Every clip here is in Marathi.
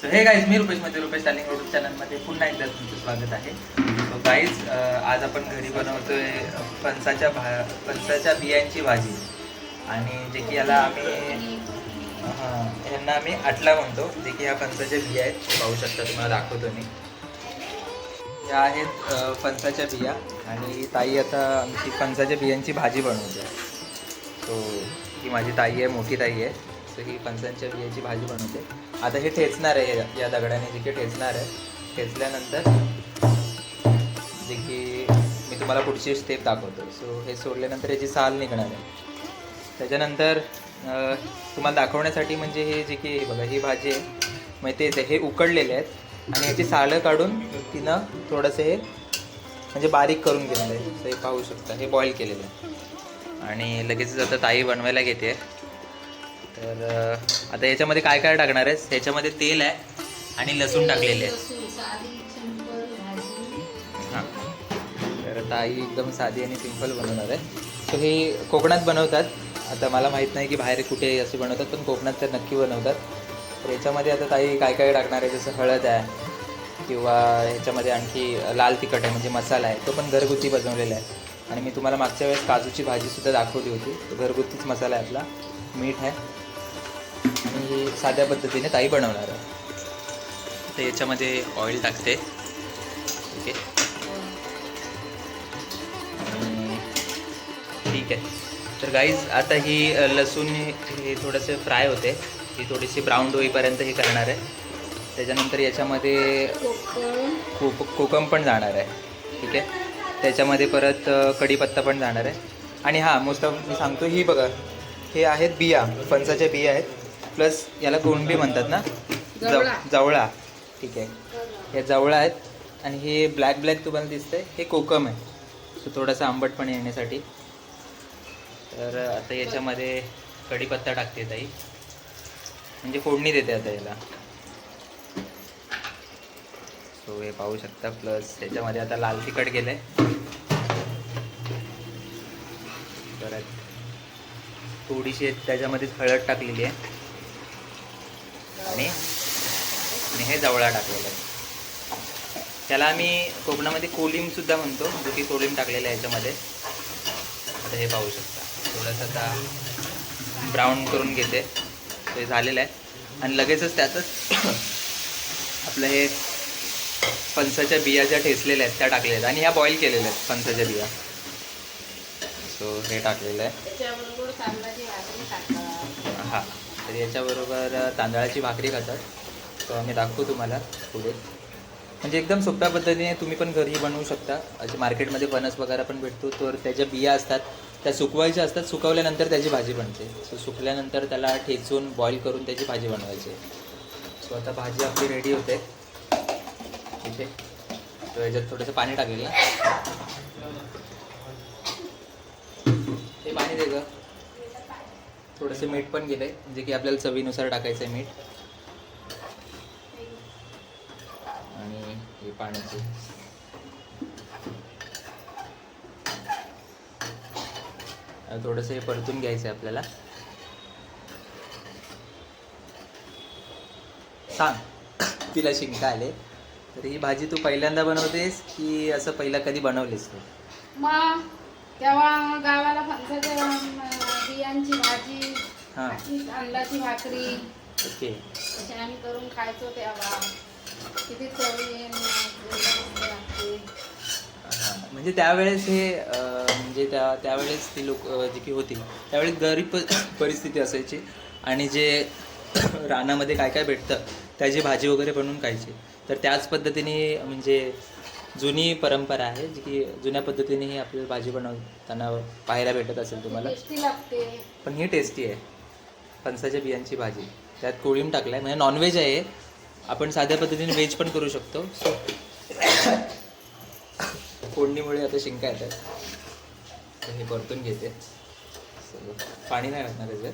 सो हे गाईज मी रुपेशमध्ये रुपेश टालिंग रोड चॅनलमध्ये पुन्हा एकदा तुमचं स्वागत आहे. सो गाईज आज आपण घरी बनवतोय फणसाच्या भा फणसाच्या बियांची भाजी. आणि जे की याला आम्ही हां यांना आम्ही आटला म्हणतो. जे की ह्या फणसाच्या बिया आहेत ते पाहू शकता तुम्हाला दाखवतो मी. या आहेत फणसाच्या बिया. आणि ताई आता आमची फणसाच्या बियांची भाजी बनवते. सो ही माझी ताई आहे मोठी ताई आहे. सो ही फणसांच्या बियाची भाजी बनवते. आता हे ठेचणार आहे या- या दगडाने जे की ठेचणार आहे. ठेचल्यानंतर जे की मी तुम्हाला पुढची स्टेप दाखवतो. सो हे सोडल्यानंतर याची साल निघणार आहे. त्याच्यानंतर तुम्हाला दाखवण्यासाठी म्हणजे हे जे की बघा ही भाजी आहे. मग तेच आहे. हे उकडलेले आहेत. आणि याची सालं काढून तिनं थोडंसं हे म्हणजे बारीक करून घेणार आहे. हे पाहू शकता. हे बॉईल केलेलं आहे. आणि लगेचच आता ताई बनवायला घेते. तर आता याच्यामध्ये काय काय टाकणार आहेस? याच्यामध्ये तेल आहे आणि लसूण टाकलेले आहे हां. तर ताई एकदम साधी आणि सिंपल बनवणार आहे. सो हे कोकणात बनवतात. आता मला माहीत नाही की बाहेर कुठे असे बनवतात पण कोकणात तर नक्की बनवतात. तर याच्यामध्ये आता ताई काय काय टाकणार आहे? जसं हळद आहे किंवा ह्याच्यामध्ये आणखी लाल तिखट आहे म्हणजे मसाला आहे तो पण घरगुती बनवलेला आहे. आणि मी तुम्हाला मागच्या वेळेस काजूची भाजीसुद्धा दाखवली होती. तो घरगुतीच मसाला आहे आपला. मीठ आहे. आणि साध्या पद्धतीने ताई बनवणार आहे. तर याच्यामध्ये ऑइल टाकते. ठीक आहे ठीक आहे. तर गाईज आता ही लसूण हे थोडंसं फ्राय होते. ही थोडीशी ब्राऊन होईपर्यंत हे करणार आहे. त्याच्यानंतर याच्यामध्ये कोक कोकम पण जाणार आहे. ठीक आहे. त्याच्यामध्ये परत कढीपत्ता पण जाणार आहे. आणि हां मोस्ट ऑफ मी सांगतो ही बघा. हे आहेत बिया फणसाच्या बिया आहेत. प्लस याला गोंडबी म्हणतात ना? जव जवळा. ठीक आहे. हे जवळा आहेत. आणि हे ब्लॅक ब्लॅक तुम्हाला दिसतंय. हे कोकम आहे. सो थोडासा आंबटपणे येण्यासाठी. तर आता याच्यामध्ये कढीपत्ता टाकते ताई. म्हणजे फोडणी देते आता याला. सो हे पाहू शकता. प्लस त्याच्यामध्ये आता लाल तिखट गेलंय. परत थोडीशी त्याच्यामध्ये हळद टाकलेली आहे. आणि आणि हे जवळा टाकलेलं आहे. त्याला आम्ही कोकणामध्ये कोलिम सुद्धा म्हणतो जो की कोलिम टाकलेला आहे याच्यामध्ये. आता हे पाहू शकता. थोडंसं आता ब्राऊन करून घेते. ते झालेलं आहे. आणि लगेचच त्यातच आपलं हे फणसाच्या बिया ज्या ठेचलेल्या आहेत त्या टाकलेल्या आहेत. आणि ह्या बॉईल केलेल्या आहेत फणसाच्या बिया. सो हे टाकलेलं आहे. हां तर याच्याबरोबर तांदळाची भाकरी खातात. तो आम्ही दाखवू तुम्हाला पुढे. म्हणजे एकदम सोप्या पद्धतीने तुम्ही पण घरी बनवू शकता. असे मार्केटमध्ये फणस वगैरे पण भेटतो. तर त्याच्या बिया असतात त्या सुकवायच्या असतात. सुकवल्यानंतर त्याची भाजी बनते. सो सुकल्यानंतर त्याला ठेचून बॉईल करून त्याची भाजी बनवायची. सो आता भाजी आपली रेडी होते. ठीक आहे तर याच्यात थोडंसं पाणी टाकेल ना ते पाणी दे ग. थोडंसं मीठ पण गेलंय. जे की आपल्याला चवीनुसार टाकायचं आहे मीठ. आणि हे पाण्याचे. थोडंसं हे परतून घ्यायचं आहे आपल्याला. सांग तिला शिंका आले. तर ही भाजी तू पहिल्यांदा बनवतेस की असं पहिला कधी बनवलीस तू? तेव्हा गावाला फणसाच्या अं, बियांची भाजी हां. अशी तांदळाची भाकरी. ओके. असे आम्ही करून खायचो तेव्हा. किती लागते. हां, म्हणजे त्यावेळेस हे अं, म्हणजे त्या त्यावेळेस ती लोक अं, जी की होती त्यावेळेस गरीब प- परिस्थिती असायची. आणि जे रानामध्ये काय काय भेटतं त्याची भाजी वगैरे बनवून खायची. तर त्याच पद्धतीने म्हणजे जुनी परंपरा आहे जी की जुन्या पद्धतीने ही आपल्याला भाजी बनवताना पाहायला भेटत असेल तुम्हाला. टेस्टी लागते. पण ही टेस्टी आहे. फणसाच्या बियांची भाजी. त्यात कोळीम टाकलाय. म्हणजे नॉनव्हेज आहे. आपण साध्या पद्धतीने व्हेज पण करू शकतो. सो फोडणीमुळे आता शिंका येतात. हे परतून घेते. पाणी नाही घालणार याच्यात.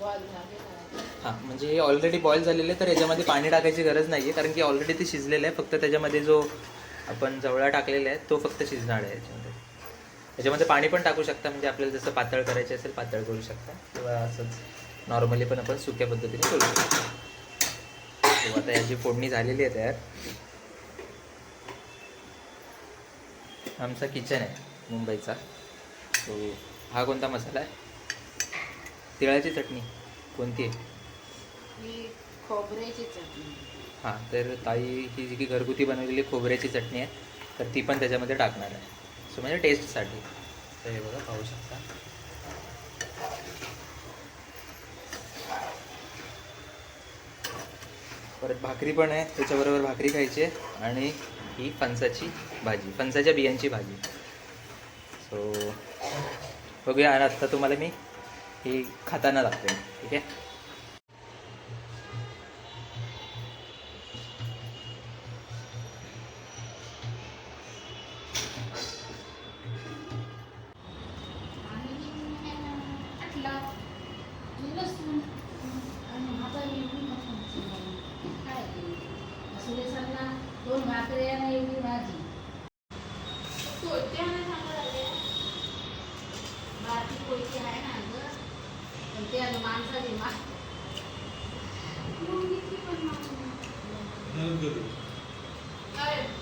बॉल झाले का? हां म्हणजे हे ऑलरेडी बॉईल झालेले आहे तर याच्यामध्ये पाणी टाकायची गरज नाही आहे कारण की ऑलरेडी ते शिजलेलं आहे. फक्त त्याच्यामध्ये जो आपण जवळा टाकलेला आहे तो फक्त शिजणार आहे याच्यामध्ये. याच्यामध्ये पाणी पण टाकू शकता म्हणजे आपल्याला जसं पातळ करायचे असेल पातळ करू शकता. किंवा असंच नॉर्मली पण आपण सुक्या पद्धतीने करू शकतो. किंवा आता याची फोडणी झालेली आहे तयार. आमचा किचन आहे मुंबईचा. तो हा कोणता मसाला आहे? तिळाची चटणी. कोणती आहे? ही खोबऱ्याची चटणी. हां तर ताई ही जी की घरगुती बनवलेली खोबऱ्याची चटणी आहे तर ती पण त्याच्यामध्ये टाकणार आहे. सो म्हणजे टेस्टसाठी तर हे बघा पाहू शकता. परत भाकरी पण आहे त्याच्याबरोबर भाकरी खायची आहे आणि ही फणसाची भाजी फणसाच्या बियांची भाजी. सो बघूया आणि आत्ता तुम्हाला मी ही खाताना दाखवेन ठीक आहे? पण ते